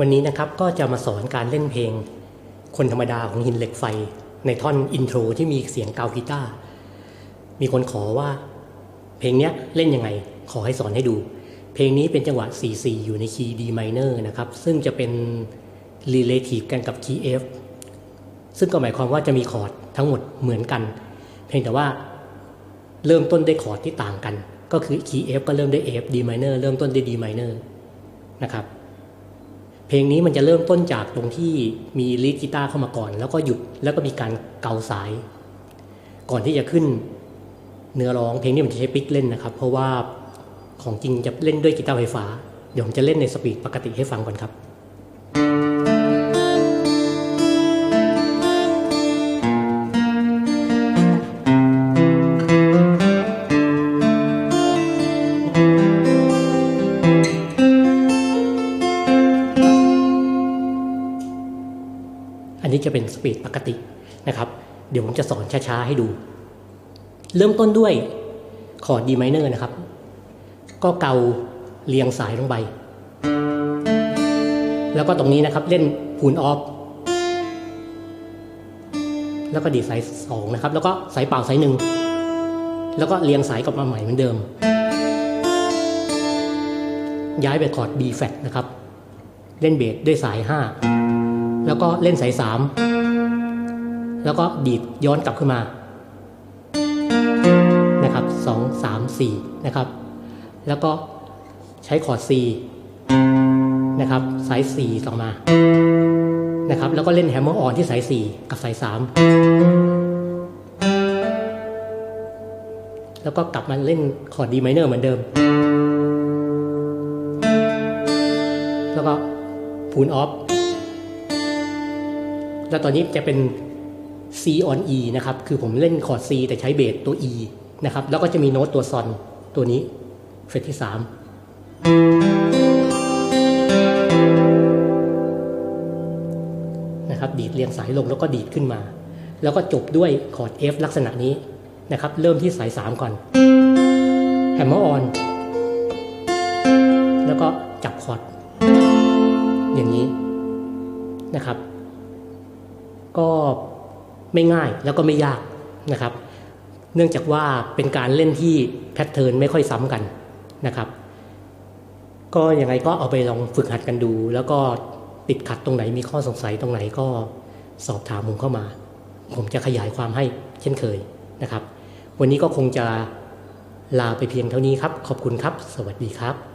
วันนี้นะครับก็จะมาสอนการเล่นเพลง คนธรรมดาของหินเหล็กไฟ ในท่อนอินโทรที่มีเสียงกาวกีตาร์มีคนขอว่า เพลงเนี้ยเล่นยังไงขอให้สอนให้ดู เพลงนี้เป็นจังหวะ 4-4 อยู่ในคีย์ D minor นะครับ ซึ่งจะเป็น relative กันกับคีย์ F ซึ่งก็หมายความว่าจะมีคอร์ดทั้งหมดเหมือนกัน เพียงแต่ว่าเริ่มต้นได้คอร์ดที่ต่างกัน ก็คือคีย์ F ก็เริ่มได้ F D minor เริ่มต้นได้ D minor นะครับ เพลงนี้มันจะเริ่มต้นจากตรงที่มีลีดกีตาร์เข้ามาก่อน แล้วก็หยุดแล้วก็มีการเกาสาย ก่อนที่จะขึ้นเนื้อร้องเพลงนี้มันจะใช้ปิกเล่นนะครับ เพราะว่าของจริงจะเล่นด้วยกีตาร์ไฟฟ้า เดี๋ยวผมจะเล่นในสปีดปกติให้ฟังก่อนครับอัน นี้จะเป็นสปีดปกตินะครับ เดี๋ยวผมจะสอนช้าๆให้ดู เริ่มต้นด้วยคอร์ด D minor นะครับ ก็เกาเรียงสายลงไป แล้วก็ตรงนี้นะครับเล่นพูนออฟแล้วก็ดีสายสองนะครับ แล้วก็สายเปล่าสายหนึ่งแล้วก็เรียงสายกลับมาใหม่เหมือนเดิม ย้ายไปคอร์ด B flat นะครับ เล่นเบสด้วยสาย 5 แล้วก็เล่นสายสามแล้วก็ดีดย้อนกลับขึ้นมานะครับสองสามสี่นะครับ แล้วก็ใช้คอร์ด C นะครับสาย4ต่อมานะครับ แล้วก็เล่นแฮมเมอร์ออนที่สาย4กับสาย3แล้วก็กลับมาเล่นคอร์ด D minor เหมือนเดิม แล้วก็พูนออฟ แล้วตอนนี้จะเป็น C on E นะครับ คือผมเล่นคอร์ด C แต่ใช้เบสตัว E นะครับ แล้วก็จะมีโน้ตตัวซอนตัวนี้เฟรตที่ 3 นะครับ ดีดเรียงสายลงแล้วก็ดีดขึ้นมา แล้วก็จบด้วยคอร์ด F ลักษณะนี้นะครับ เริ่มที่สาย 3 ก่อนแฮมเมอร์ออนแล้วก็จับคอร์ดอย่างนี้นะครับ ก็ไม่ง่ายแล้วก็ไม่ยากนะครับ เนื่องจากว่าเป็นการเล่นที่แพทเทิร์นไม่ค่อยซ้ำกันนะครับ ก็ยังไงก็เอาไปลองฝึกหัดกันดู แล้วก็ติดขัดตรงไหนมีข้อสงสัยตรงไหนก็สอบถามผมเข้ามา ผมจะขยายความให้เช่นเคยนะครับ วันนี้ก็คงจะลาไปเพียงเท่านี้ครับ ขอบคุณครับ สวัสดีครับ